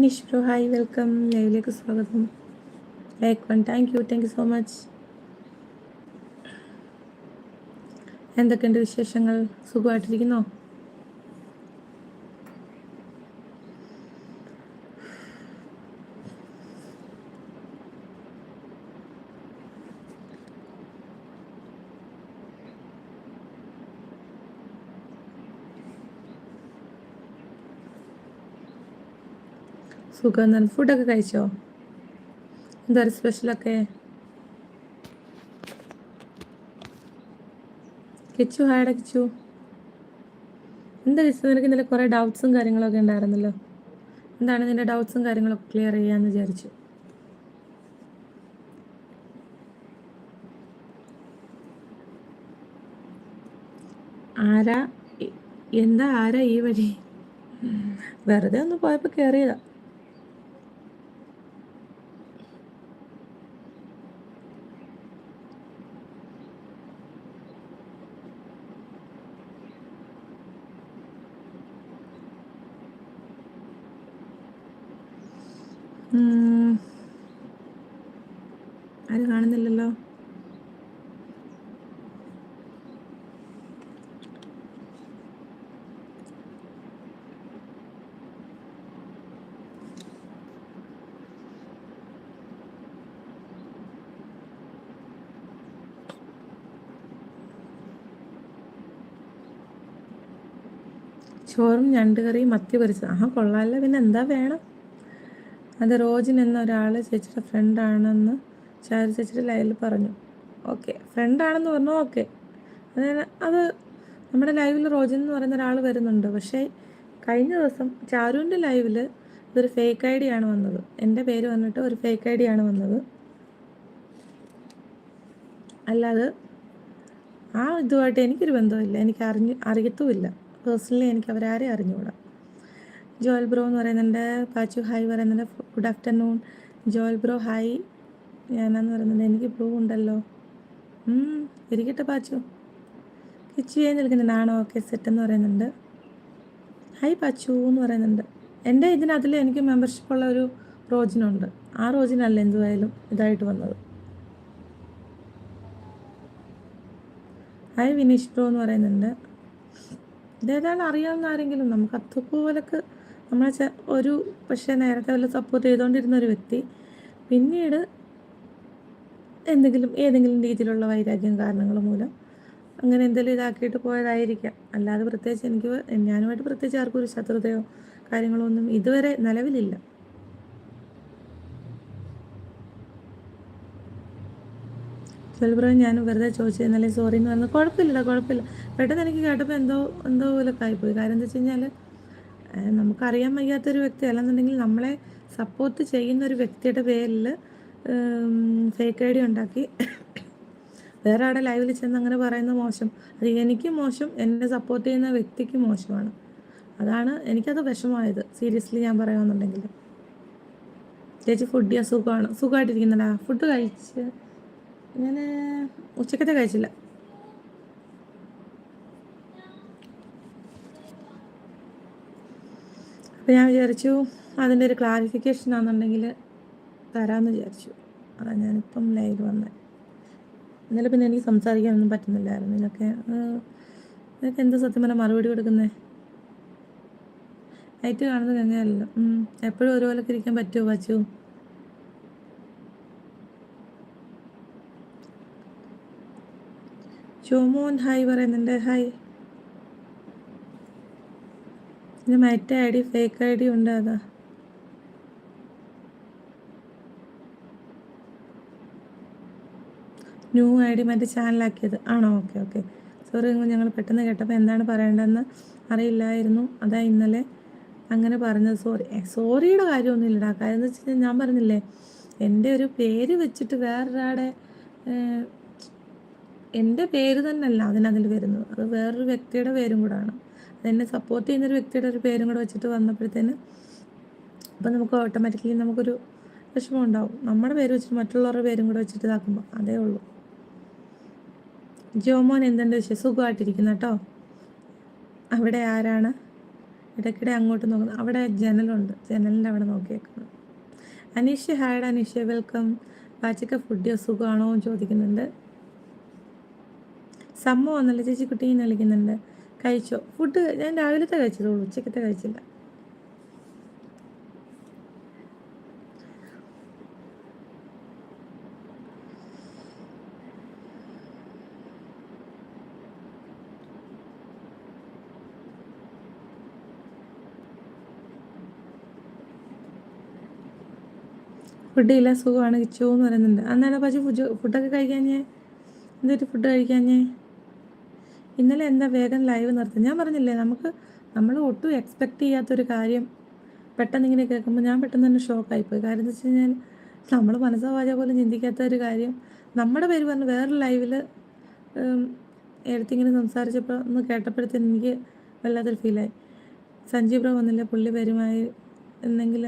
നിഷ് bro hi welcome ലൈവിലേക്ക് സ്വാഗതം. Like one thank you thank you so much എന്തൊക്കെയുണ്ട് വിശേഷങ്ങൾ? സുഖമായിട്ടിരിക്കുന്നോ? സുഖം. തന്നെ ഫുഡൊക്കെ കഴിച്ചോ? എന്താ സ്പെഷ്യലൊക്കെ കിച്ചു ഹായടെ കിച്ചു. എന്താ കിച്ചു നിനക്ക് ഇന്നലെ കുറേ ഡൗട്ട്സും കാര്യങ്ങളൊക്കെ ഉണ്ടായിരുന്നല്ലോ? എന്താണ് നിന്റെ ഡൗട്ട്സും കാര്യങ്ങളൊക്കെ ക്ലിയർ ചെയ്യാന്ന് വിചാരിച്ചു? ആരാ? എന്താ ആരാ ഈ വഴി? വെറുതെ ഒന്ന് പോയപ്പോൾ കയറിയതാ ആരും കാണുന്നില്ലല്ലോ? ചോറും ഞണ്ട് കറിയും മത്തി പൊരിച്ചത്. ആ കൊള്ളാമല്ല പിന്നെ എന്താ വേണം? അത് റോജിൻ എന്ന ഒരാൾ ചേച്ചിയുടെ ഫ്രണ്ടാണെന്ന് ചാരു ചേച്ചിയുടെ ലൈവിൽ പറഞ്ഞു. ഓക്കെ ഫ്രണ്ടാണെന്ന് പറഞ്ഞു. ഓക്കെ. അതായത് അത് നമ്മുടെ ലൈവിൽ റോജൻ എന്ന് പറയുന്ന ഒരാൾ വരുന്നുണ്ട്. പക്ഷേ കഴിഞ്ഞ ദിവസം ചാരുവിന്റെ ലൈവിൽ ഇതൊരു ഫേക്ക് ഐ ഡി ആണ് വന്നത്. എന്റെ പേര് വന്നിട്ട് ഒരു ഫേക്ക് ഐ ഡി ആണ് വന്നത്. അല്ലാതെ ആ ഇതുമായിട്ട് എനിക്കൊരു ബന്ധമില്ല എനിക്ക് അറിഞ്ഞു അറിയത്തുമില്ല. പേഴ്സണലി എനിക്ക് അവരാരെ അറിഞ്ഞുകൂടാ. ജോയൽ ബ്രോ എന്ന് പറയുന്നുണ്ട്. പാച്ചു ഹായ് പറയുന്നുണ്ട്. Good afternoon. Joel bro hi ഞാനെന്ന് പറയുന്നത് എനിക്ക് പ്രൂവ് ഉണ്ടല്ലോ. ഇരിക്കട്ടെ പാച്ചു. കിച്ചു ചെയ്യാൻ നിൽക്കുന്നുണ്ട് ആണോ ഓക്കെ സെറ്റ് എന്ന് പറയുന്നുണ്ട്. ഹായ് പാച്ചു എന്ന് പറയുന്നുണ്ട്. എന്റെ ഇതിനകത്തിൽ എനിക്ക് മെമ്പർഷിപ്പ് ഉള്ള ഒരു റോജിനുണ്ട്. ആ റോജിനല്ല എന്തുവായാലും ഇതായിട്ട് വന്നത്. ഹായ് വിനീഷ് ബ്രോ എന്ന് പറയുന്നുണ്ട്. ഇതേതാണ് അറിയാവുന്ന ആരെങ്കിലും നമുക്ക് അത്തുപോലൊക്കെ നമ്മളെ ഒരു പക്ഷേ നേരത്തെ വല്ല സപ്പോർട്ട് ചെയ്തുകൊണ്ടിരുന്ന ഒരു വ്യക്തി. പിന്നീട് എന്തെങ്കിലും ഏതെങ്കിലും രീതിയിലുള്ള വൈരാഗ്യം കാരണങ്ങൾ മൂലം അങ്ങനെ എന്തെങ്കിലും ഇതാക്കിയിട്ട് പോയതായിരിക്കാം. അല്ലാതെ പ്രത്യേകിച്ച് എനിക്ക് ഞാനുമായിട്ട് പ്രത്യേകിച്ച് ആർക്കും ഒരു ശത്രുതയോ കാര്യങ്ങളോ ഒന്നും ഇതുവരെ നിലവിലില്ല. ചിലപ്പോൾ ഞാൻ വെറുതെ ചോദിച്ചിരുന്നല്ലേ സോറി എന്ന് പറഞ്ഞു കുഴപ്പമില്ലടാ കുഴപ്പമില്ല. പെട്ടെന്ന് എനിക്ക് കേട്ടപ്പോൾ എന്തോ എന്തോ പോലെ ആയിപ്പോയി. കാര്യം എന്താ വെച്ച് കഴിഞ്ഞാൽ നമുക്കറിയാൻ വയ്യാത്തൊരു വ്യക്തി അല്ലെന്നുണ്ടെങ്കിൽ നമ്മളെ സപ്പോർട്ട് ചെയ്യുന്ന ഒരു വ്യക്തിയുടെ പേരിൽ ഫേക്ക് ഐ ഡി ഉണ്ടാക്കി. വേറെ ആടെ ലൈവിൽ ചെന്ന് അങ്ങനെ പറയുന്നത് മോശം. അത് എനിക്ക് മോശം എന്നെ സപ്പോർട്ട് ചെയ്യുന്ന വ്യക്തിക്ക് മോശമാണ്. അതാണ് എനിക്കത് വിഷമമായത്. സീരിയസ്ലി ഞാൻ പറയുകയെന്നുണ്ടെങ്കിൽ ചേച്ചി ഫുഡ് ചെയ്യാൻ സുഖമാണ്? സുഖമായിട്ടിരിക്കുന്നുണ്ടാ ഫുഡ് കഴിച്ച് ഞാൻ ഉച്ചക്കത്തെ കഴിച്ചില്ല. അപ്പം ഞാൻ വിചാരിച്ചു അതിന്റെ ഒരു ക്ലാരിഫിക്കേഷൻ ആണെന്നുണ്ടെങ്കിൽ തരാമെന്ന് വിചാരിച്ചു. അതാണ് ഞാനിപ്പം ലൈവ് വന്നത് ഇന്നലെ പിന്നെ എനിക്ക് സംസാരിക്കാനൊന്നും പറ്റുന്നില്ലായിരുന്നു. ഇതൊക്കെ ഇതൊക്കെ എന്താ സത്യം പറഞ്ഞാൽ മറുപടി കൊടുക്കുന്നേ? നൈറ്റ് കാണുന്നത് ഗംഗയല്ലോ എപ്പോഴും ഒരുപോലെ ഇരിക്കാൻ പറ്റുമോ വച്ചു ചോമോൻ ഹായ് പറയുന്നുണ്ട്. ഹായ്. ഇത് മറ്റേ I D fake I D ഉണ്ട് അതാ. ന്യൂ ഐ ഡി മറ്റേ ചാനലാക്കിയത്. ആണോ? Okay okay. സോറി ഞങ്ങൾ പെട്ടെന്ന് കേട്ടപ്പോൾ എന്താണ് പറയേണ്ടതെന്ന് അറിയില്ലായിരുന്നു. അതാ ഇന്നലെ അങ്ങനെ പറഞ്ഞത്. സോറി സോറിയുടെ കാര്യമൊന്നുമില്ലടാ. കാര്യം എന്ന് വെച്ച് കഴിഞ്ഞാൽ ഞാൻ പറഞ്ഞില്ലേ എന്റെ ഒരു പേര് വെച്ചിട്ട് വേറൊരാടെ എന്റെ പേര് തന്നെയല്ല അതിനതിൽ വരുന്നത്. അത് വേറൊരു വ്യക്തിയുടെ പേരും കൂടാണ്. അതെന്നെ സപ്പോർട്ട് ചെയ്യുന്നൊരു വ്യക്തിയുടെ ഒരു പേരും കൂടെ വെച്ചിട്ട് വന്നപ്പോഴത്തേന് അപ്പം നമുക്ക് ഓട്ടോമാറ്റിക്കലി നമുക്കൊരു വിഷമം ഉണ്ടാവും. നമ്മുടെ പേര് വെച്ചിട്ട് മറ്റുള്ളവരുടെ പേരും കൂടെ വെച്ചിട്ട് ഇതാക്കുമ്പോൾ. അതേ ഉള്ളൂ. ജോമോൻ എന്തുണ്ട് സുഖമായിട്ടിരിക്കുന്നു കേട്ടോ. അവിടെ ആരാണ്? ഇടയ്ക്കിടെ അങ്ങോട്ട് നോക്കുന്നു. അവിടെ ജനലുണ്ട്. ജനലിന്റെ അവിടെ നോക്കിയേക്കുന്നു. അനീഷ് ഹാഡ് അനീഷ്. വെൽക്കം. പാച്ചക്ക ഫുഡ് സുഖമാണോ ചോദിക്കുന്നുണ്ട്. സമ്മ വന്നല്ലേ ചേച്ചി കുട്ടീനെ വിളിക്കുന്നുണ്ട്. കഴിച്ചോ? ഫുഡ് ഞാൻ രാവിലത്തെ കഴിച്ചതുള്ളൂ ഉച്ചക്കത്തെ കഴിച്ചില്ല. ഫുഡില്ല സുഖമാണ് കിച്ചു എന്ന് പറയുന്നുണ്ട്. അന്നേരം പക്ഷേ ഫുഡ് ഫുഡൊക്കെ കഴിക്കാഞ്ഞേ? എന്തൊരു ഫുഡ് കഴിക്കാഞ്ഞേ? ഇന്നലെ എന്താ വേഗം ലൈവ് നിർത്തി. ഞാൻ പറഞ്ഞില്ലേ നമുക്ക് നമ്മൾ ഒട്ടും എക്സ്പെക്റ്റ് ചെയ്യാത്തൊരു കാര്യം പെട്ടെന്ന് ഇങ്ങനെ കേൾക്കുമ്പോൾ ഞാൻ പെട്ടെന്ന് തന്നെ ഷോക്കായിപ്പോയി കാര്യം എന്ന് വെച്ച് കഴിഞ്ഞാൽ നമ്മൾ മനസ്സാവാച പോലും ചിന്തിക്കാത്ത ഒരു കാര്യം. നമ്മുടെ പേര് പറഞ്ഞ് വേറെ ലൈവിൽ എടുത്തിങ്ങനെ സംസാരിച്ചപ്പോൾ ഒന്ന് കേട്ടപ്പോഴത്തേന് എനിക്ക് വല്ലാത്തൊരു ഫീലായി സഞ്ജീവ് ബ്രോ വന്നില്ല പുള്ളി പേരുമായി എന്നെങ്കിൽ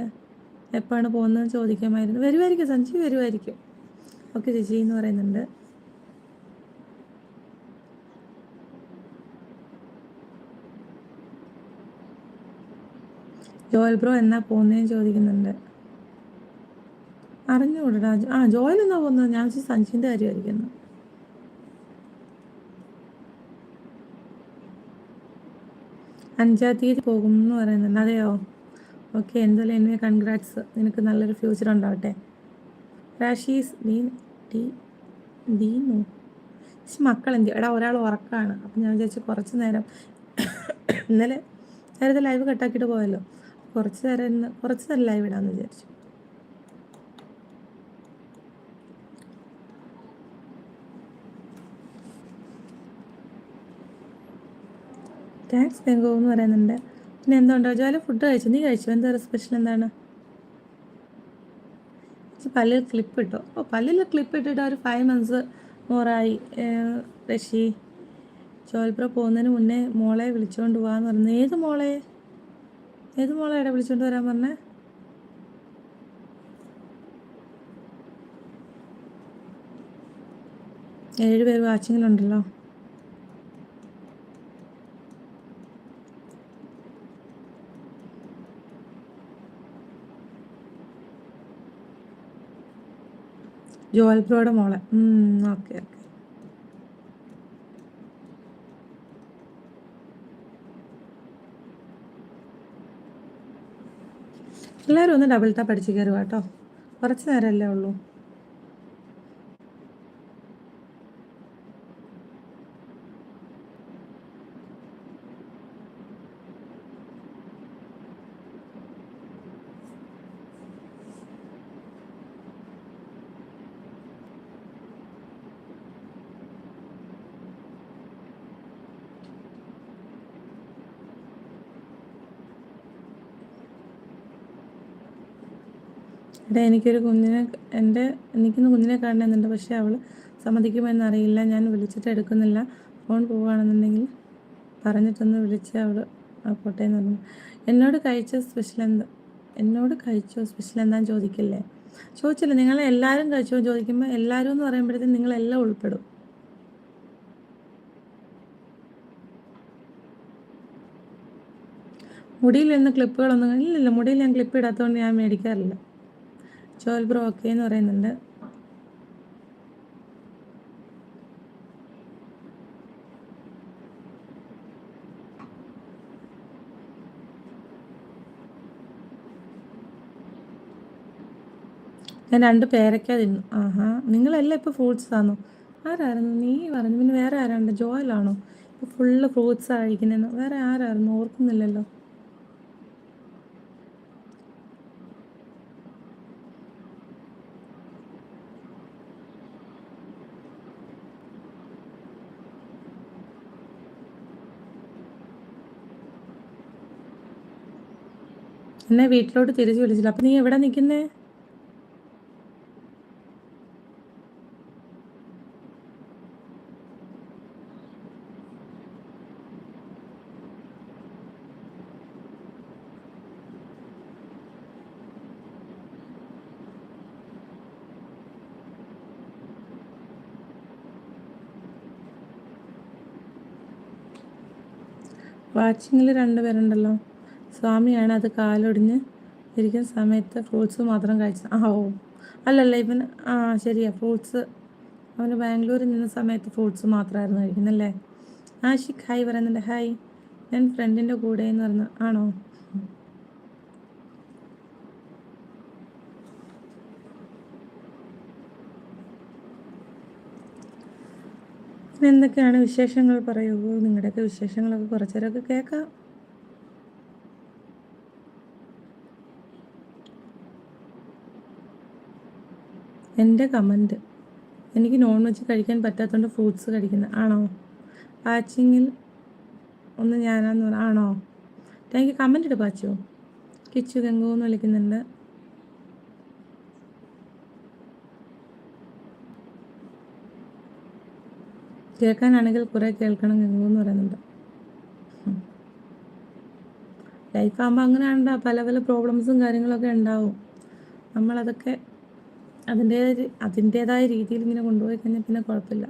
എപ്പോഴാണ് പോകുന്നതെന്ന് ചോദിക്കാമായിരുന്നു. വരുമായിരിക്കും സഞ്ജി വരുമായിരിക്കും ഓക്കെ ചേച്ചി എന്ന് പറയുന്നുണ്ട്. ജോയൽ ബ്രോ എന്നാ പോകുന്നതെന്ന് ചോദിക്കുന്നുണ്ട്. അറിഞ്ഞുകൂടാ ആ ജോയൽ എന്നാ പോകുന്നത്? ഞാൻ സഞ്ജിന്റെ കാര്യമായിരിക്കുന്നു. അഞ്ചാം തീയതി പോകും എന്ന് പറയുന്നുണ്ട്. അതെയോ? ഓക്കെ എന്തായാലും എന്നെ കൺഗ്രാറ്റ്സ് നിനക്ക് നല്ലൊരു ഫ്യൂച്ചർ ഉണ്ടാവട്ടെ. റാഷീസ് ഡീൻ ഡീ ദീനു മക്കൾ എന്ത്? എടാ ഒരാൾ ഉറക്കാണ്. അപ്പം ഞാൻ വിചാരിച്ചു കുറച്ച് നേരം ഇന്നലെ നേരത്തെ ലൈവ് കട്ടാക്കിയിട്ട് പോയല്ലോ. കുറച്ച് നേരം ഇന്ന് കുറച്ച് നേരം ലൈവ് ഇടാമെന്ന് വിചാരിച്ചു. താങ്ക്സ് ബെങ്കോ എന്ന് പറയുന്നുണ്ട്. പിന്നെ എന്തുണ്ടോ? ജോലി ഫുഡ് കഴിച്ചു? നീ കഴിച്ചു? എന്താ സ്പെഷ്യൽ എന്താണ്? പല്ലിൽ ക്ലിപ്പ് ഇട്ടു? ഓ പല്ലിൽ ക്ലിപ്പ് ഇട്ടിട്ട് ഒരു ഫൈവ് മന്ത്സ് മോറായി റഷി ജോൽപ്ര പോകുന്നതിന് മുന്നേ മോളെ വിളിച്ചുകൊണ്ട് പോകാന്ന് പറഞ്ഞു. ഏത് മോളെ? ഏത് മോളെ ഇവിടെ വിളിച്ചുകൊണ്ട് വരാൻ പറഞ്ഞേ? ഏഴ് പേര് വാച്ചിങ്ങിലുണ്ടല്ലോ ജോൽപ്രോയുടെ മോളെ. Okay okay. എല്ലാവരും ഒന്ന് ഡബിൾ ടാപ്പ് അടിച്ച് കയറുക കേട്ടോ. കുറച്ച് നേരമല്ലേ ഉള്ളൂ. എടാ എനിക്കൊരു കുഞ്ഞിനെ എന്റെ എനിക്കിന്ന് കുഞ്ഞിനെ കാണണമെന്നുണ്ട്. പക്ഷേ അവൾ സമ്മതിക്കുമെന്നറിയില്ല. ഞാൻ വിളിച്ചിട്ട് എടുക്കുന്നില്ല. ഫോൺ പോവുകയാണെന്നുണ്ടെങ്കിൽ പറഞ്ഞിട്ടൊന്ന് വിളിച്ച് അവൾ പോട്ടെ എന്ന് പറഞ്ഞു. എന്നോട് കഴിച്ച സ്പെഷ്യൽ എന്താ? എന്നോട് കഴിച്ചോ സ്പെഷ്യൽ എന്താന്ന് ചോദിക്കില്ലേ? ചോദിച്ചില്ല. നിങ്ങൾ എല്ലാവരും കഴിച്ചോ ചോദിക്കുമ്പോൾ എല്ലാവരും എന്ന് പറയുമ്പോഴത്തേക്കും നിങ്ങളെല്ലാം ഉൾപ്പെടും. മുടിയിൽ നിന്ന് ക്ലിപ്പുകളൊന്നും ഇല്ലല്ലോ. മുടിയിൽ ഞാൻ ക്ലിപ്പ് ഇടാത്തതുകൊണ്ട് ഞാൻ മേടിക്കാറില്ല. ജോൽ ബ്രോ എന്ന് പറയുന്നുണ്ട്. ഞാൻ രണ്ട് പേരയ്ക്ക തിന്നു ആഹാ നിങ്ങളെല്ലാം ഇപ്പോൾ ഫ്രൂട്ട്സ് താന്നു ആരായിരുന്നു? നീ പറഞ്ഞു. പിന്നെ വേറെ ആരാണ്ട് ജോയലാണോ? ഇപ്പോൾ ഫുള്ള് ഫ്രൂട്ട്സ് കഴിക്കുന്നതെന്ന്. വേറെ ആരായിരുന്നു? ഓർക്കുന്നില്ലല്ലോ. എന്നെ വീട്ടിലോട്ട് തിരിച്ചു വിളിച്ചില്ല. അപ്പം നീ എവിടെ നിൽക്കുന്നേ? വാച്ചിങ്ങിൽ രണ്ട് പേരുണ്ടല്ലോ സ്വാമിയാണ് അത് കാലൊടിഞ്ഞ് ഇരിക്കുന്ന സമയത്ത് ഫ്രൂട്ട്സ് മാത്രം കഴിച്ചത്. ആ ഓ. അല്ലല്ല ഇവൻ ആ ശരിയാ ഫ്രൂട്ട്സ് അവന് ബാംഗ്ലൂരിൽ നിന്ന സമയത്ത് ഫ്രൂട്ട്സ് മാത്രമായിരുന്നു കഴിക്കുന്നല്ലേ ആഷിഖ് ഹായ് പറയുന്നുണ്ട് ഹായ്. ഞാൻ ഫ്രണ്ടിന്റെ കൂടെ എന്ന് പറഞ്ഞു ആണോ? എന്തൊക്കെയാണ് വിശേഷങ്ങൾ? പറയൂ നിങ്ങളുടെയൊക്കെ വിശേഷങ്ങളൊക്കെ കുറച്ചേരൊക്കെ കേൾക്കാം. എന്റെ കമന്റ്. എനിക്ക് നോൺ വെജ് കഴിക്കാൻ പറ്റാത്തതുകൊണ്ട് ഫ്രൂട്ട്സ് കഴിക്കുന്നത് ആണോ? പാച്ചിങ്ങിൽ ഒന്ന് ഞാനാന്ന് പറ ആണോ? എനിക്ക് കമന്റ് ഇട്ട് പാച്ചോ കിച്ചു ഗംഗു എന്ന് വിളിക്കുന്നുണ്ട്. കേൾക്കാനാണെങ്കിൽ കുറേ കേൾക്കണം ഗംഗു എന്ന് പറയുന്നുണ്ട്. ലൈഫ് ആകുമ്പോൾ അങ്ങനെ പല പല പ്രോബ്ലംസും കാര്യങ്ങളൊക്കെ ഉണ്ടാവും. നമ്മളതൊക്കെ അതിന്റെ അതിന്റേതായ രീതിയിൽ ഇങ്ങനെ കൊണ്ടുപോയി കഴിഞ്ഞാൽ പിന്നെ കുഴപ്പമില്ല.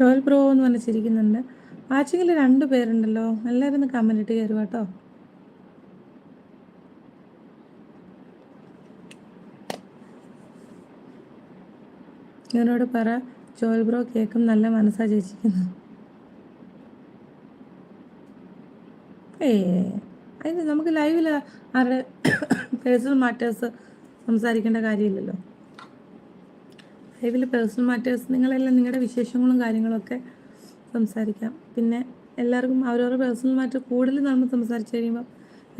റോയൽ ബ്രോ എന്ന് പറഞ്ഞിരിക്കുന്നുണ്ട്. വാച്ചിങ്ങിൽ രണ്ട് പേരുണ്ടല്ലോ. എല്ലാവരും ഒന്ന് കമന്റ് ഇട്ട് കയറുക കേട്ടോ ഇവനോട് പറ ജോൽ ബ്രോ കേക്കും നല്ല മനസ്സാ ചേച്ചിക്കുന്നു ഏ അതിന് നമുക്ക് ലൈവിൽ ആരുടെ പേഴ്സണൽ മാറ്റേഴ്സ് സംസാരിക്കേണ്ട കാര്യമില്ലല്ലോ. ലൈവിൽ പേഴ്സണൽ മാറ്റേഴ്സ് നിങ്ങളെല്ലാം നിങ്ങളുടെ വിശേഷങ്ങളും കാര്യങ്ങളൊക്കെ സംസാരിക്കാം. പിന്നെ എല്ലാവർക്കും അവരവരുടെ പേഴ്സണൽ മാറ്റർ കൂടുതൽ നമ്മൾ സംസാരിച്ചു കഴിയുമ്പോൾ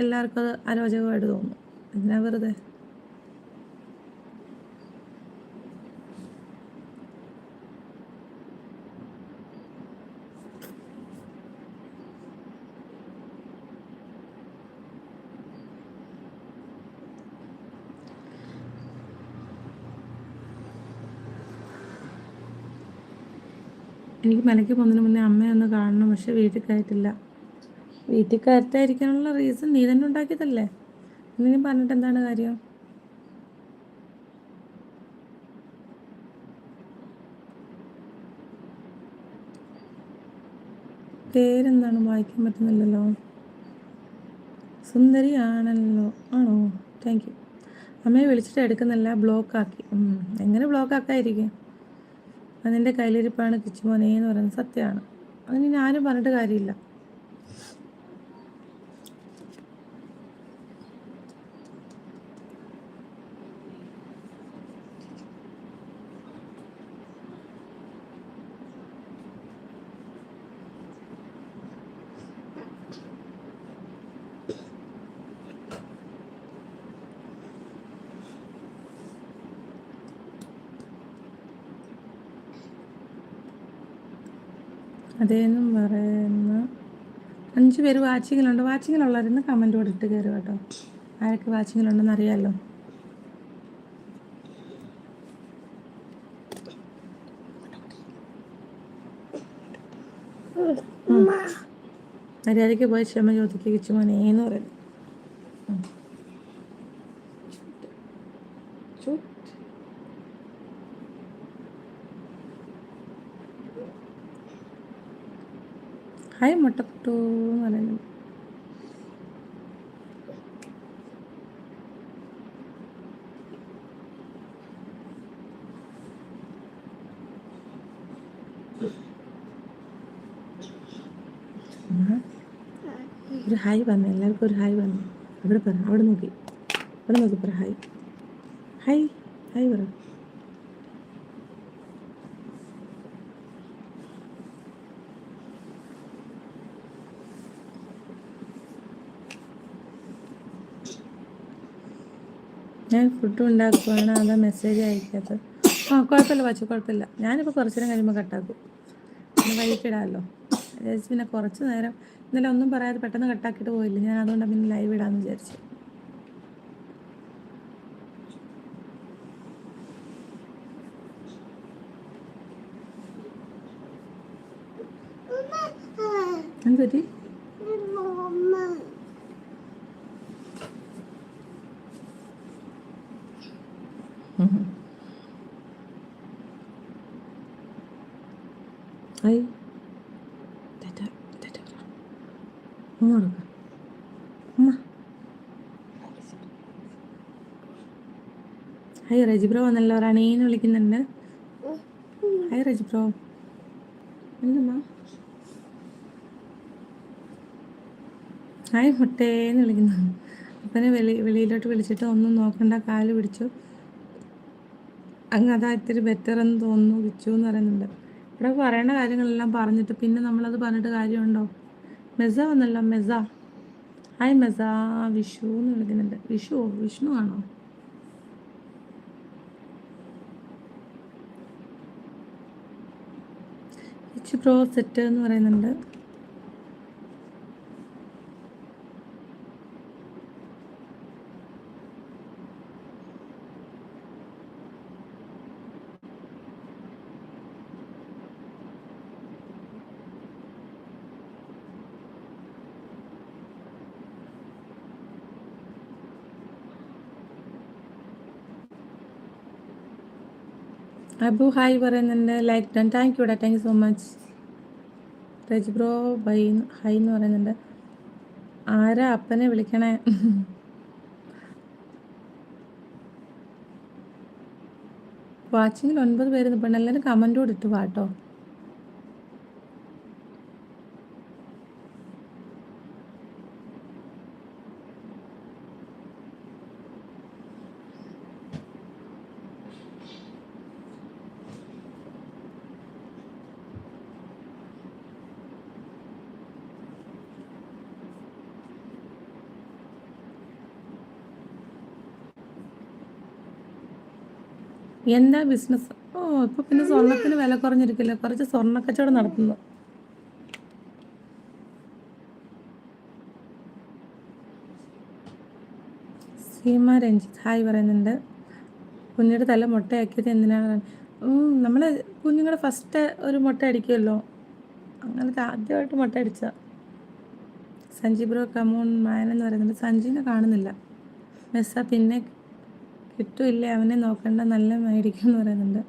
എല്ലാവർക്കും അത് അരോചകമായിട്ട് തോന്നും. എന്നാ വെറുതെ? എനിക്ക് മലയ്ക്ക് പോകുന്നതിന് മുന്നേ അമ്മയെ ഒന്ന് കാണണം പക്ഷെ വീട്ടിൽ കയറ്റില്ല വീട്ടിൽ കയറ്റായിരിക്കാനുള്ള റീസൺ നീ തന്നെ ഉണ്ടാക്കിയതല്ലേ? എന്തെങ്കിലും പറഞ്ഞിട്ട് എന്താണ് കാര്യം? പേരെന്താണ് വായിക്കാൻ പറ്റുന്നില്ലല്ലോ? സുന്ദരി ആണല്ലോ ആണോ? താങ്ക് യു അമ്മയെ വിളിച്ചിട്ട് എടുക്കുന്നില്ല ബ്ലോക്കാക്കി എങ്ങനെ ബ്ലോക്കാക്കായിരിക്കും അതിന്റെ കയ്യിലിരിപ്പാണ് കിച്ചുമോനെ എന്ന് പറയുന്നത് സത്യമാണ്. അതിന് ഞാനും പറഞ്ഞിട്ട് കാര്യമില്ല. അതേന്നും പറയുന്ന. അഞ്ച് പേര് വാച്ചിങ്ങിലുണ്ട്. വാച്ചിങ്ങിലുള്ളവരുന്ന് കമന്റ് കൊടുത്തിട്ട് കയറുക കേട്ടോ. ആരൊക്കെ വാച്ചിങ്ങിലുണ്ടെന്ന് അറിയാമല്ലോ മര്യാദയ്ക്ക് പോയി ക്ഷമ ചോദിക്കുക ചുമനേന്ന് പറയുന്നു. മുട്ടപ്പെട്ടു എന്ന് പറയുന്നത്. ഒരു ഹായ് പറഞ്ഞു എല്ലാവർക്കും ഒരു ഹായ് പറഞ്ഞു അവിടെ പറ അവിടെ നോക്കി. അവിടെ നോക്കി പറ ഹായ്. ഹായ് ഹായ് പറ. ഞാൻ ഫുഡ് ഉണ്ടാക്കുവാണ് അതാ മെസ്സേജ് അയക്കാത്തത്? ആ കുഴപ്പമില്ല വച്ചു കുഴപ്പമില്ല. ഞാനിപ്പോൾ കുറച്ച് നേരം കഴിയുമ്പോൾ കട്ടാക്കും പിന്നെ വൈകിടാമല്ലോ വിചാരിച്ച് പിന്നെ കുറച്ച് നേരം. ഇന്നലെ ഒന്നും പറയാതെ പെട്ടെന്ന് കട്ടാക്കിയിട്ട് പോയില്ല? ഞാൻ അതുകൊണ്ട് പിന്നെ ലൈവ് ഇടാമെന്ന് വിചാരിച്ചു. എന്തൊരു ഐ തെറ്റ തെറ്റ ഉമ്മ കൊടുക്ക ഉമ്മ ഹായ് റജി ബ്രോ വന്നല്ലോ റാണീന്ന് വിളിക്കുന്നുണ്ട്. ഹായ് റജി ബ്രോ എന്തമ്മാ? ഹായ് മുട്ടേന്ന് വിളിക്കുന്നു. അപ്പനെ വെളി വെളിയിലോട്ട് വിളിച്ചിട്ട് ഒന്നും നോക്കണ്ട. കാൽ പിടിച്ചു. അങ്ങ് അതാ ഇത്തിരി ബെറ്റർ എന്ന് തോന്നുന്നു. വിച്ചു എന്ന് പറയുന്നുണ്ട്. ഇവിടെ പറയേണ്ട കാര്യങ്ങളെല്ലാം പറഞ്ഞിട്ട് പിന്നെ നമ്മളത് പറഞ്ഞിട്ട് കാര്യമുണ്ടോ? മെസ്സ വന്നല്ലോ മെസ്സ. ഹായ് മെസ്സ. വിഷു എന്ന് വിളിക്കുന്നുണ്ട്. വിഷു വിഷ്ണു ആണോ? വിച്ചു പ്രോ സെറ്റ് എന്ന് പറയുന്നുണ്ട്. അബു ഹായ് പറയുന്നുണ്ട്. Like done. താങ്ക് യു ഡാ. Thank you so much. റജ് bro bye hi എന്ന് പറയുന്നുണ്ട്. ആരാ അപ്പനെ വിളിക്കണേ? വാച്ചിങ്ങിൽ ഒൻപത് പേര് നിൽപ്പുണ്ട് എല്ലാവരും കമന്റോട് ഇട്ട് വാട്ടോ എന്താ ബിസിനസ് ഓ ഇപ്പൊ പിന്നെ സ്വർണത്തിന് വില കുറഞ്ഞിരിക്കില്ല. കുറച്ച് സ്വർണ കച്ചവടം നടത്തുന്നു. സീമ രഞ്ജിത്ത് ഹായ് പറയുന്നുണ്ട്. കുഞ്ഞിയുടെ തല മുട്ടയാക്കിയത് എന്തിനാണ്? നമ്മൾ കുഞ്ഞുങ്ങളുടെ ഫസ്റ്റ് ഒരു മുട്ട അടിക്കുമല്ലോ അങ്ങനത്തെ ആദ്യമായിട്ട് മുട്ട അടിച്ച. സഞ്ജി ബ്രോ കമോൺ മായൻ എന്ന് പറയുന്നുണ്ട്. സഞ്ജീനെ കാണുന്നില്ല. മെസ്സ പിന്നെ കിട്ടുമില്ല അവനെ നോക്കണ്ട നല്ല മേടിക്കും എന്ന് പറയുന്നുണ്ട്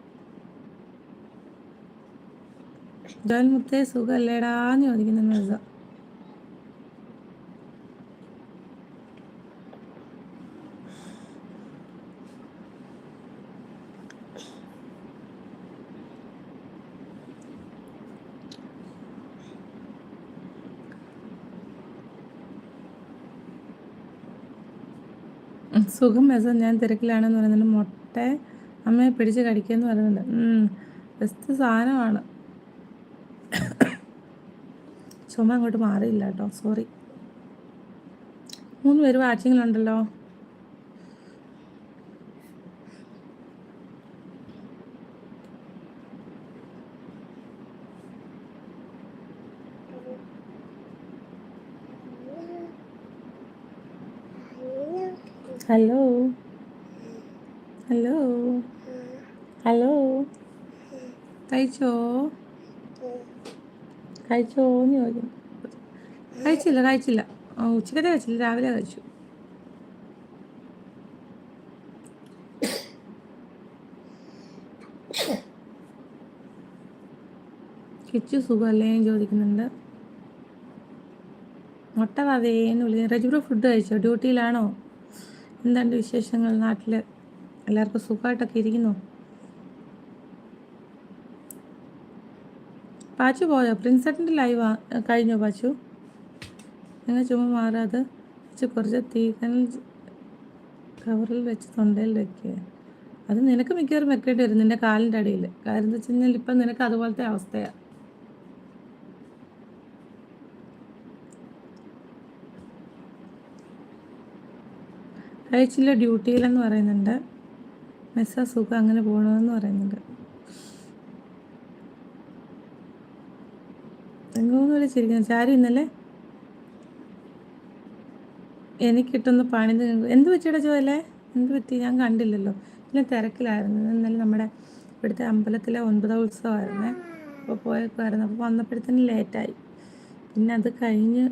ജോൽ മുത്തേ സുഖമല്ലേടാന്ന് ചോദിക്കുന്നു സുഖം മെസ്സ ഞാൻ തിരക്കിലാണെന്ന് പറയുന്നുണ്ട്. മുട്ട അമ്മയെ പിടിച്ച് കടിക്കുമെന്ന് പറയുന്നുണ്ട്. ബെസ്റ്റ് സാധനമാണ്. ചുമ അങ്ങോട്ട് മാറിയില്ല കേട്ടോ. സോറി മൂന്ന് പേര് വാച്ചിങ്ങിലുണ്ടല്ലോ. ഹലോ ഹലോ ഹലോ കഴിച്ചോ കഴിച്ചോ എന്ന് ചോദിക്കുന്നു. കഴിച്ചില്ല കഴിച്ചില്ല. ഉച്ചക്കത്തെ കഴിച്ചില്ല രാവിലെ കഴിച്ചു. കിച്ചു സുഖമല്ലേ ചോദിക്കുന്നുണ്ട്. മുട്ട വതേന്ന് വിളിക്കുന്നു. റജുബ്രോ ഫുഡ് കഴിച്ചോ? ഡ്യൂട്ടിയിലാണോ? എന്തുണ്ട് വിശേഷങ്ങൾ നാട്ടിൽ എല്ലാവർക്കും സുഖമായിട്ടൊക്കെ ഇരിക്കുന്നു? പാച്ചു പോയോ? പ്രിൻസെറ്റിന്റെ ലൈവ്? കഴിഞ്ഞോ പാച്ചു? നിങ്ങൾ ചുമ മാറാതെ? വെച്ച് കുറച്ച് തീക്കനൽ കവറിൽ വെച്ച് തൊണ്ടയിൽ വെക്കുക അത് നിനക്ക് മിക്കവാറും വെക്കേണ്ടി വരും നിന്റെ കാലിന്റെ അടിയിൽ. കാര്യം എന്താ വെച്ച് കഴിഞ്ഞാൽ ഇപ്പം നിനക്ക് അതുപോലത്തെ അവസ്ഥയാണ് കഴിച്ചില്ല ഡ്യൂട്ടിയിലെന്ന് പറയുന്നുണ്ട്. മെസ്സ സുഖം അങ്ങനെ പോകണമെന്ന് പറയുന്നുണ്ട്. എങ്ങോന്ന് വിളിച്ചിരിക്കുന്നു ചാരി ഇന്നലെ എനിക്ക് കിട്ടുന്ന പണി എന്ത് പറ്റിയുടെ ജോലേ എന്ത് പറ്റി? ഞാൻ കണ്ടില്ലല്ലോ. ഇല്ല തിരക്കിലായിരുന്നു. ഇന്നലെ നമ്മുടെ ഇവിടുത്തെ അമ്പലത്തിലെ ഒൻപതാം ഉത്സവമായിരുന്നേ. അപ്പോൾ പോയേക്കുമായിരുന്നു അപ്പോൾ വന്നപ്പോഴത്തേനും ലേറ്റായി. പിന്നെ അത് കഴിഞ്ഞ്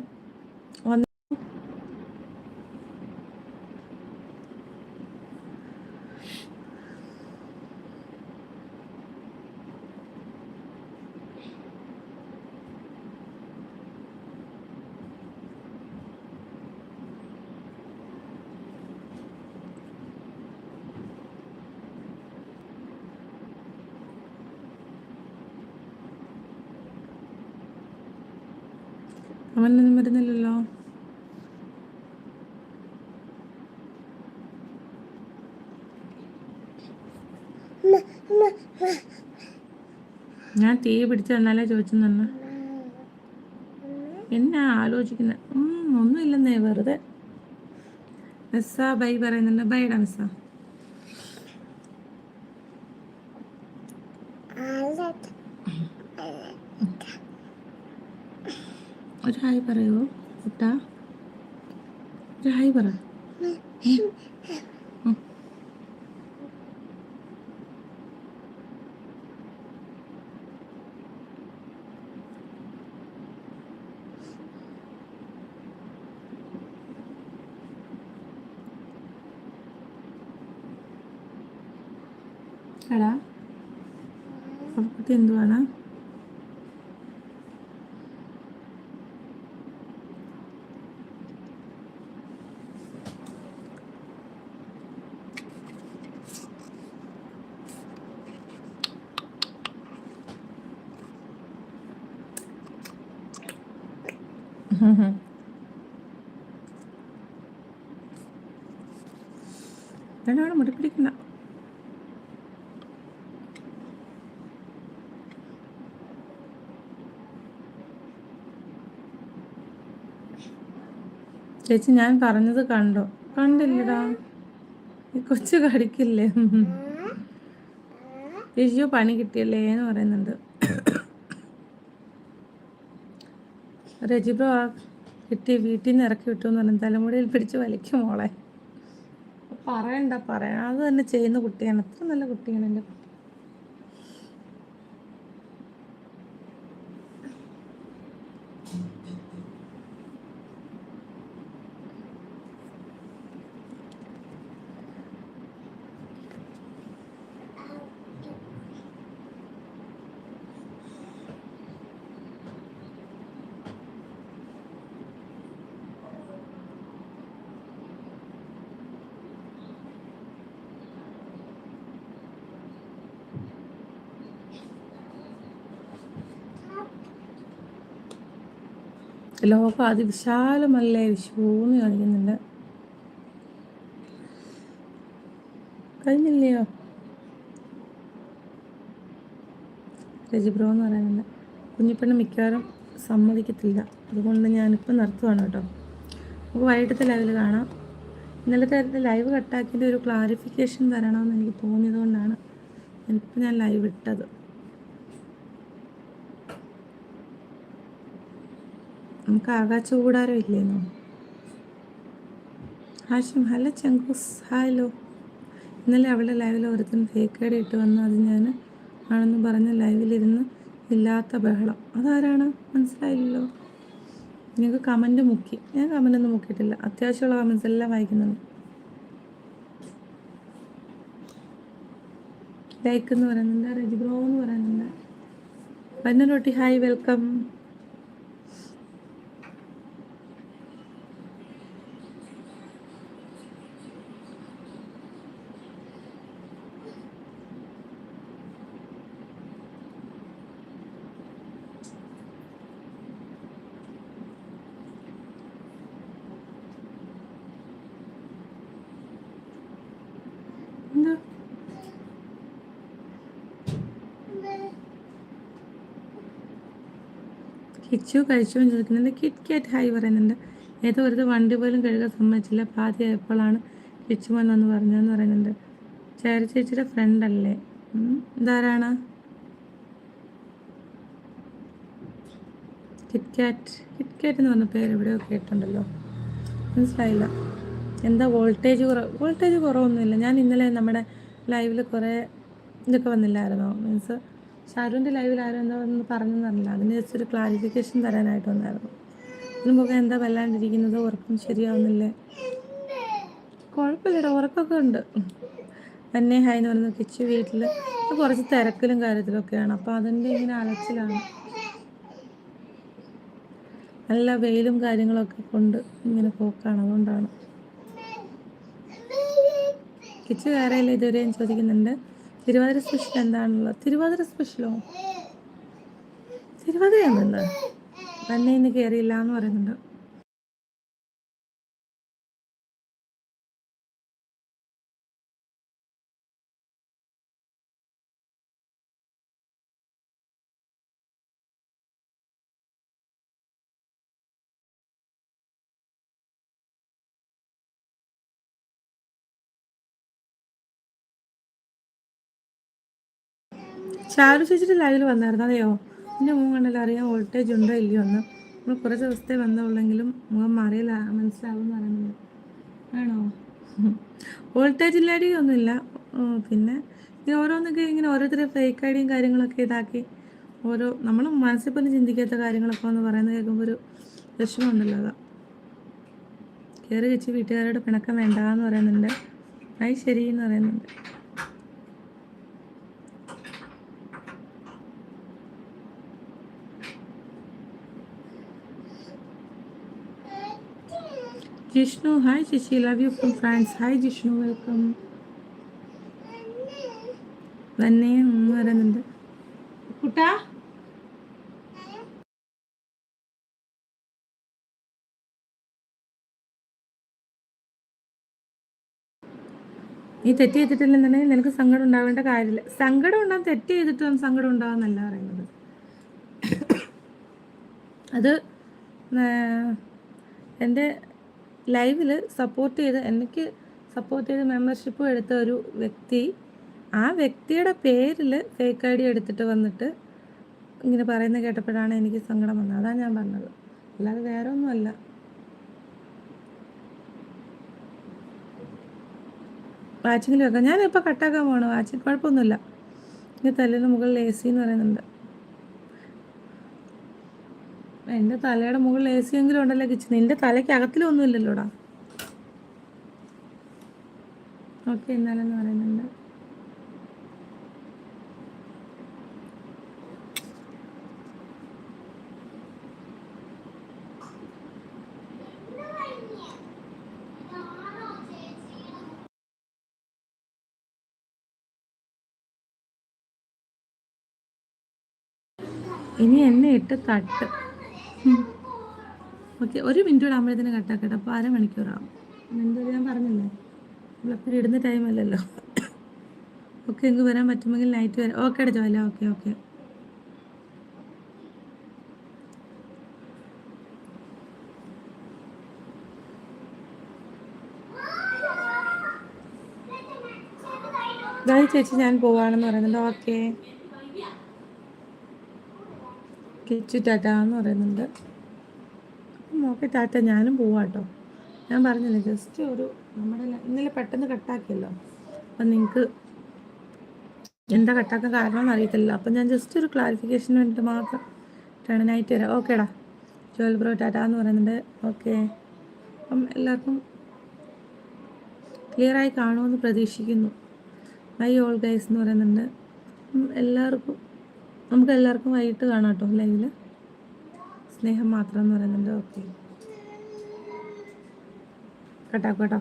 അവനൊന്നും വരുന്നില്ലല്ലോ. ഞാൻ തീ പിടിച്ചു തന്നാലേ ചോദിച്ചു തന്നെ എന്നാ ആലോചിക്കുന്നത് ഒന്നുമില്ലെന്നേ വെറുതെ. മിസ്സ ബൈ പറയുന്നുണ്ട്. ബൈഡാ മിസ്സ. ഒരു ഹായ് പറയോ. കുട്ടാ. ഒരു ഹായ് പറ. എടാ. കുട്ടി എന്തുവാണ് വേണം മുടി പിടിക്കണ്ട ചേച്ചി ഞാൻ പറഞ്ഞത് കണ്ടോ. കണ്ടില്ലടാ. ഈ കൊച്ചു കടിക്കില്ലേ? ചേച്ചിയോ പണി കിട്ടിയല്ലേ എന്ന് പറയുന്നുണ്ട്. രജിബ്രോ ആ കിട്ടി വീട്ടിൽ നിന്ന് ഇറക്കി വിട്ടു എന്ന് പറഞ്ഞു തലമുടിയിൽ പിടിച്ച് വലിക്കും മോളെ. പറയണ്ട പറയാം അത് തന്നെ ചെയ്യുന്ന കുട്ടിയാണ്. അത്ര നല്ല കുട്ടിയാണ് എന്റെ കുട്ടി ലോകം അതിവിശാലമല്ലേ വിഷുന്ന് കാണിക്കുന്നുണ്ട്. കഴിഞ്ഞില്ലയോ? രജിബ്രോ എന്ന് പറയുന്നുണ്ട്. കുഞ്ഞിപ്പെണ്ണ് മിക്കവാറും സമ്മതിക്കത്തില്ല. അതുകൊണ്ട് ഞാനിപ്പോൾ നിർത്തുവാണ് കേട്ടോ. നമുക്ക് വൈകിട്ടത്തെ ലൈവിൽ കാണാം. ഇന്നലത്തെ ലൈവ് കട്ടാക്കിയിട്ട് ഒരു ക്ലാരിഫിക്കേഷൻ തരണമെന്ന് എനിക്ക് തോന്നിയതുകൊണ്ടാണ് ഞാനിപ്പോൾ ഞാൻ ലൈവ് ഇട്ടത്. നമുക്ക് ആകാശ കൂടാരം ഇല്ലേന്നോ? ഹാഷിം ഹലോ ചങ്കൂസ്. ഹലോ. ഇന്നലെ അവളുടെ ലൈവിൽ ഒരുത്തൻ ഫേക്കേഡ് ഇട്ട് വന്നു. അത് ഞാൻ ആണെന്ന് പറഞ്ഞ് ലൈവിലിരുന്ന് ഇല്ലാത്ത ബഹളം. അതാരാണ്? മനസ്സിലായില്ലല്ലോ. നിങ്ങൾക്ക് കമന്റ് മുക്കി. ഞാൻ കമന്റ് ഒന്നും മുക്കിയിട്ടില്ല. അത്യാവശ്യമുള്ള കമൻസ് എല്ലാം വായിക്കുന്നുണ്ട്. ലൈക്ക് എന്ന് പറയുന്നുണ്ട് രജിബ്രോ എന്ന് പറയുന്നുണ്ട്. പന്നരൊട്ടി ഹായ് വെൽക്കം എന്താ കിച്ചു കഴിച്ചു എന്ന് ചോദിക്കുന്നുണ്ട്. കിറ്റ് കാറ്റ് ഹായ് പറയുന്നുണ്ട്. ഏതോ ഒരു വണ്ടി പോലും കഴുകാൻ സമ്മതിച്ചില്ല. പാതി ആയപ്പോഴാണ് കിച്ചു വന്നെന്ന് പറഞ്ഞതെന്ന് പറയുന്നുണ്ട്. ചേര ചേച്ചിയുടെ ഫ്രണ്ട് അല്ലേ? ഉം, ഇതാരാണ്? കിറ്റ് കാറ്റ് കിറ്റ് കാറ്റ് എന്ന് പറഞ്ഞ പേര് എവിടെയോ കേട്ടിട്ടുണ്ടല്ലോ. മനസ്സിലായില്ല. എന്താ വോൾട്ടേജ് കുറവ്? വോൾട്ടേജ് കുറവൊന്നുമില്ല. ഞാൻ ഇന്നലെ നമ്മുടെ ലൈവിൽ കുറേ ഇതൊക്കെ വന്നില്ലായിരുന്നോ? മീൻസ് ഷാരുവിന്റെ ലൈവിൽ ആരും എന്താ ഒന്ന് തന്നില്ല അതിന് ജസ്റ്റ് ഒരു ക്ലാരിഫിക്കേഷൻ തരാനായിട്ട് വന്നായിരുന്നു. ഇതിന് മുഖം എന്താ വല്ലാണ്ടിരിക്കുന്നത്? ഉറക്കം ശരിയാവുന്നില്ലേ? കുഴപ്പമില്ലടാ ഉറക്കമൊക്കെ ഉണ്ട്. തന്നെ ഹായ് എന്ന് പറയുന്നത് കിച്ചു വീട്ടിൽ കുറച്ച് തിരക്കിലും കാര്യത്തിലൊക്കെയാണ്. അപ്പോൾ അതിന്റെ ഇങ്ങനെ അലച്ചിലാണ്. നല്ല വെയിലും കാര്യങ്ങളൊക്കെ കൊണ്ട് ഇങ്ങനെ പോക്കാണ്. അതുകൊണ്ടാണ്. കിച്ചു കയറിയില്ല ഇതുവരെയും ചോദിക്കുന്നുണ്ട്? തിരുവാതിര സ്പെഷ്യൽ എന്താണുള്ളത്? തിരുവാതിര സ്പെഷ്യലോ തിരുവാതിരയാണെന്താ തന്നെ ഇന്ന് കയറിയില്ല എന്ന് പറയുന്നുണ്ട്. ചാരു ചേച്ചിയുടെ ലൈവിൽ വന്നായിരുന്നു. അതെയോ? എന്റെ മുഖം കണ്ടല്ലോ അറിയാം വോൾട്ടേജ് ഉണ്ടോ ഇല്ലയോ എന്ന്. നമ്മൾ കുറച്ച് ദിവസത്തെ വന്നുള്ളെങ്കിലും മുഖം മാറിയില്ല മനസ്സിലാവും പറയുന്നത്. ആണോ? വോൾട്ടേജ് ഇല്ലാടി ഒന്നുമില്ല. പിന്നെ ഇത് ഓരോന്നൊക്കെ ഇങ്ങനെ ഓരോരുത്തരെ ഫേക്ക് ഐഡിയും കാര്യങ്ങളൊക്കെ ഇതാക്കി ഓരോ നമ്മൾ മനസ്സിൽ പോലും ചിന്തിക്കാത്ത കാര്യങ്ങളൊക്കെ എന്ന് പറയുന്നത് കേൾക്കുമ്പോൾ ഒരു വിഷമമുണ്ടല്ലോ അതാ. കയറി വെച്ച് വീട്ടുകാരോട് പിണക്കം വേണ്ട എന്ന് പറയുന്നുണ്ട്. അത് ശരി എന്ന് പറയുന്നുണ്ട്. ജിഷ്ണു ഹായ് ചേച്ചി love you from France hi Jishnu welcome തന്നെ വരുന്നുണ്ട് കുട്ടാ നീ തെറ്റ് ചെയ്തിട്ടില്ലെന്നുണ്ടെങ്കിൽ നിനക്ക് സങ്കടം ഉണ്ടാവേണ്ട കാര്യമില്ല. സങ്കടം ഉണ്ടാകും തെറ്റ് ചെയ്തിട്ടും സങ്കടം ഉണ്ടാകുന്നല്ല പറയുന്നത്. അത് എന്റെ ലൈവിൽ സപ്പോർട്ട് ചെയ്ത് എനിക്ക് സപ്പോർട്ട് ചെയ്ത് മെമ്പർഷിപ്പ് എടുത്ത ഒരു വ്യക്തി ആ വ്യക്തിയുടെ പേരിൽ ഫേക്ക് ഐ ഡി എടുത്തിട്ട് വന്നിട്ട് ഇങ്ങനെ പറയുന്നത് കേട്ടപ്പോഴാണ് എനിക്ക് സങ്കടം വന്നത്. അതാണ് ഞാൻ പറഞ്ഞത്. അല്ലാതെ വേറെ ഒന്നുമല്ല വാച്ചിങ്ങിൽ വെക്കാം ഞാനിപ്പോൾ കട്ടാക്കാൻ പോകണം വാച്ചിങ് കുഴപ്പമൊന്നുമില്ല. ഇനി തല്ലിന് മുകളിൽ എ സി എന്ന് പറയുന്നുണ്ട്. എന്റെ തലയുടെ മുകളിൽ എ സി എങ്കിലും ഉണ്ടല്ലോ കിച്ചൻ എന്റെ തലയ്ക്ക് അകത്തിലൊന്നും ഇല്ലല്ലോടാ ഓക്കെ എന്നാലെന്ന് പറയുന്നുണ്ട്. ഇനി എന്നെ ഇട്ട് തട്ട്. ഓക്കെ ഒരു മിനിറ്റ് കൂടെ ആകുമ്പോഴത്തേന് കട്ടാക്കട്ടെ അപ്പോൾ അരമണിക്കൂറാകും എന്താ ഞാൻ പറഞ്ഞില്ലേ? നമ്മളെപ്പോഴും ഇടുന്ന ടൈമല്ലല്ലോ ഓക്കെ എനിക്ക് വരാൻ പറ്റുമെങ്കിൽ നൈറ്റ് വരാം. ഓക്കെ അടച്ചോ അല്ല ഓക്കെ ഓക്കെ ചേച്ചി ഞാൻ പോവാണെന്ന് പറയുന്നുണ്ട്. ഓക്കെ കിച്ചു ടാറ്റ എന്ന് പറയുന്നുണ്ട്. ഓക്കെ ടാറ്റ ഞാനും പോവാട്ടോ ഞാൻ പറഞ്ഞില്ലേ ജസ്റ്റ് ഒരു നമ്മുടെ ഇന്നലെ പെട്ടെന്ന് കട്ടാക്കിയല്ലോ. അപ്പം നിങ്ങൾക്ക് എന്താ കട്ടാക്കാൻ കാരണം അറിയത്തില്ല അപ്പം ഞാൻ ജസ്റ്റ് ഒരു ക്ലാരിഫിക്കേഷന് വേണ്ടിയിട്ട് മാത്രം ടേണനായിട്ട് വരാം. ഓക്കേടാ ജോൽ ബ്രോ ടാറ്റ എന്ന് പറയുന്നുണ്ട്. ഓക്കെ അപ്പം എല്ലാവർക്കും ക്ലിയറായി കാണുമെന്ന് പ്രതീക്ഷിക്കുന്നു. മൈ ഓൾ ഗൈസ് എന്ന് പറയുന്നുണ്ട്. എല്ലാവർക്കും നമുക്ക് എല്ലാവർക്കും വൈകിട്ട് കാണാം കേട്ടോ ലൈവിൽ. സ്നേഹം മാത്രം എന്ന് പറയുന്നുണ്ട്. ഓക്കെ. കേട്ടോ കേട്ടോ.